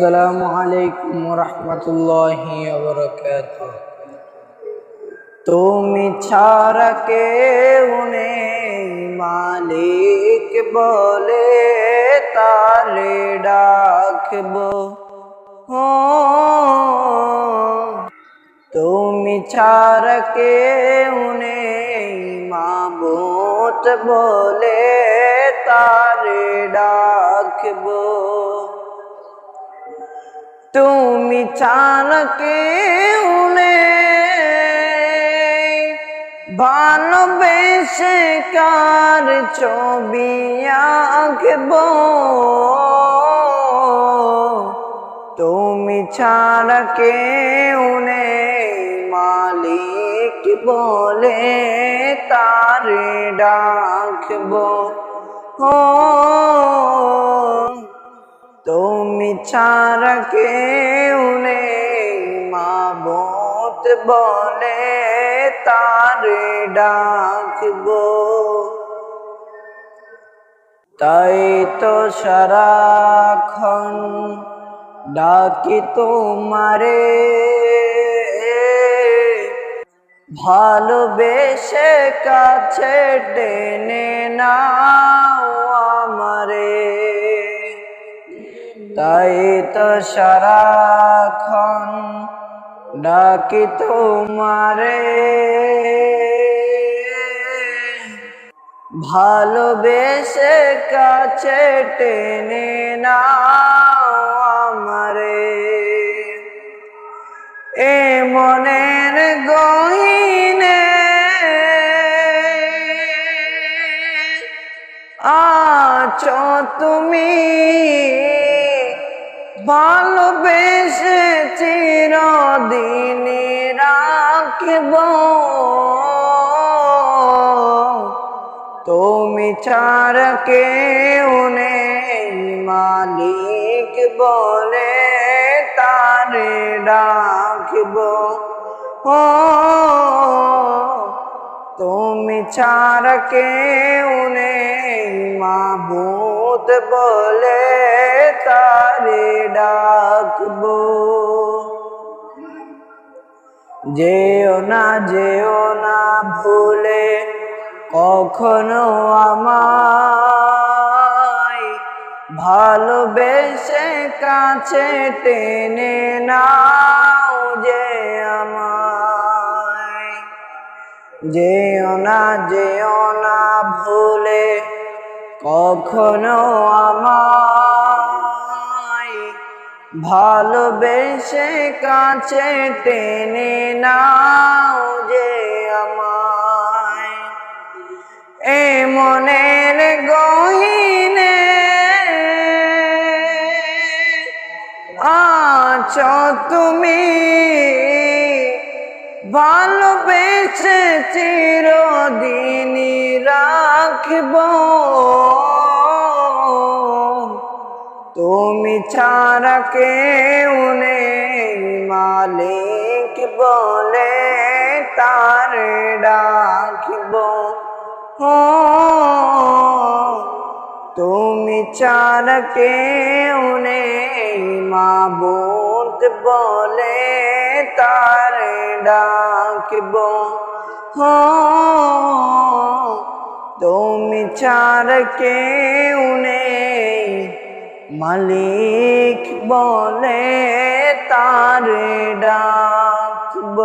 আসসালামু আলাইকুম রহমতুল্লাহি তুমি ছাড়া কেউ নেই, মালিক বলে তালে ডাকবো। ও, তুমি ছাড়া কেউ নেই মাবুত বলে তারে ডাকবো। তুমি ছাড়া কেউ ভালোবেসে কার ছবি আঁকবো? তুমি ছাড়া কেউ নেই মালিক বলে তারে ডাকবো। ও তুমি ছাড়া কেউ নেই। মাবত বলে তারে ডাকবো। তাই তো সারাক্ষণ ডাকি তোমারে। ভালোবেসে কাছে টেনে নাও। তাই তো সারাক্ষণ ডাকি তোমারে। ভালোবেসে কাছে টেনে নাও আমারে। এ মনের গহিনে আছো তুমি। ভালোবেসে চিরদিন রাখব। তুমি ছাড়া কেউ নেই মালিক বলে তারে ডাকব। ও তুমি ছাড়া কেউ নেই মাবুদ বলে তারে ডাকবো। যেও না যেও না ভুলে কখনো আমায় ভালোবেসে কাছে টেনে নাও যে আমায় যেও না যেও না ভুলে, কখনো আমায় ভালোবেসে কাছে টেনে নাও যে আমায়। এ মনের গহিনে আছো তুমি। ভালোবেসে চিরদিন রাখব। তুমি ছাড়া কেউ নেই মালিক বলে তার ডাকব। ও, তুমি ছাড়া কেউ নেই মাবুত বলে তার ডাকব। হো তুমি চার কে উনে মালিক বলে তার ডাকব।